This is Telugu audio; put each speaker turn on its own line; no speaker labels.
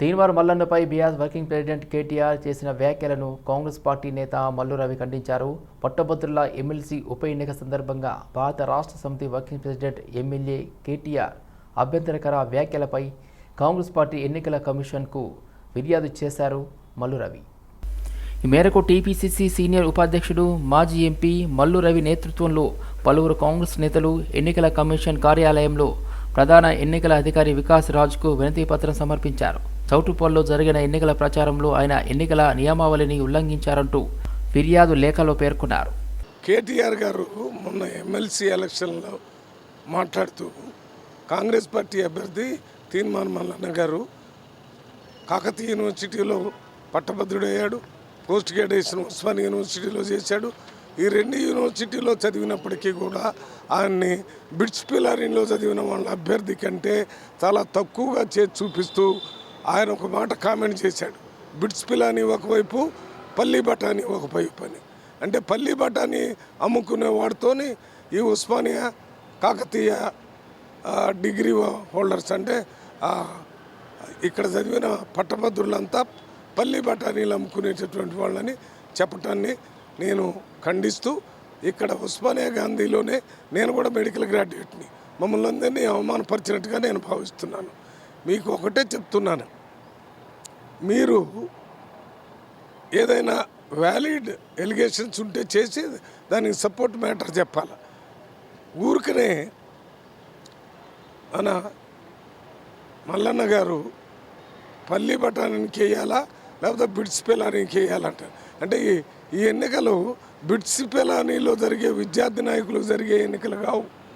తీన్మార్ మల్లన్నపై బీఆర్ వర్కింగ్ ప్రెసిడెంట్ కేటీఆర్ చేసిన వ్యాఖ్యలను కాంగ్రెస్ పార్టీ నేత మల్లు రవి ఖండించారు. పట్టభద్రుల ఎమ్మెల్సీ ఉప ఎన్నిక సందర్భంగా Bharat Rashtra Samithi working president MLA KTR అభ్యంతరకర వ్యాఖ్యలపై కాంగ్రెస్ పార్టీ ఎన్నికల కమిషన్కు ఫిర్యాదు చేశారు మల్లు రవి. ఈ మేరకు టీపీసీసీ సీనియర్ ఉపాధ్యక్షుడు మాజీ ఎంపీ మల్లు రవి నేతృత్వంలో పలువురు కాంగ్రెస్ నేతలు ఎన్నికల కమిషన్ కార్యాలయంలో ప్రధాన ఎన్నికల అధికారి వికాస్ రాజ్కు వినతి పత్రం సమర్పించారు. చౌటుపల్లో జరిగిన ఎన్నికల ప్రచారంలో ఆయన ఎన్నికల నియమావళిని ఉల్లంఘించారంటూ ఫిర్యాదు లేఖలో పేర్కొన్నారు.
కేటీఆర్ గారు మొన్న ఎమ్మెల్సీ ఎలక్షన్లో మాట్లాడుతూ కాంగ్రెస్ పార్టీ అభ్యర్థి తీన్మాన్ మల్లన్న గారు కాకతీయ యూనివర్సిటీలో పట్టభద్రుడయ్యాడు పోస్ట్ గ్రాడ్యుయేషన్ ఉస్మాన్ యూనివర్సిటీలో చేశాడు. ఈ రెండు యూనివర్సిటీలో చదివినప్పటికీ కూడా ఆయన్ని బిట్స్ పిలారీలో చదివిన వాళ్ళ అభ్యర్థి కంటే చాలా తక్కువగా చేసి చూపిస్తూ ఆయన ఒక మాట కామెంట్ చేశాడు. బిట్స్ పిలాని ఒకవైపు పల్లీ బఠానీ ఒకవైపు అని అంటే పల్లీ బఠానీ అమ్ముకునే వాడితోని ఈ ఉస్మానియా కాకతీయ డిగ్రీ హోల్డర్స్ అంటే ఇక్కడ చదివిన పట్టభద్రులంతా పల్లీ బఠానీలు అమ్ముకునేటటువంటి వాళ్ళని చెప్పటాన్ని నేను ఖండిస్తూ ఇక్కడ ఉస్మానియా గాంధీలోనే నేను కూడా మెడికల్ గ్రాడ్యుయేట్ని. మమ్మల్ని అందరినీ అవమానపరిచినట్టుగా నేను భావిస్తున్నాను. మీకు ఒకటే చెప్తున్నాను. మీరు ఏదైనా వ్యాలిడ్ ఎలిగేషన్స్ ఉంటే చేసి దానికి సపోర్ట్ మ్యాటర్ చెప్పాలి. ఊరికనే మన మల్లన్న గారు పల్లి బఠానీకి వేయాలా? లేకపోతే బిడ్స్ పిలానికి వేయాలంట. అంటే ఈ ఈ ఎన్నికలు బిడ్స్ పిలానీలో జరిగే విద్యార్థి నాయకులు జరిగే ఎన్నికలు కావు.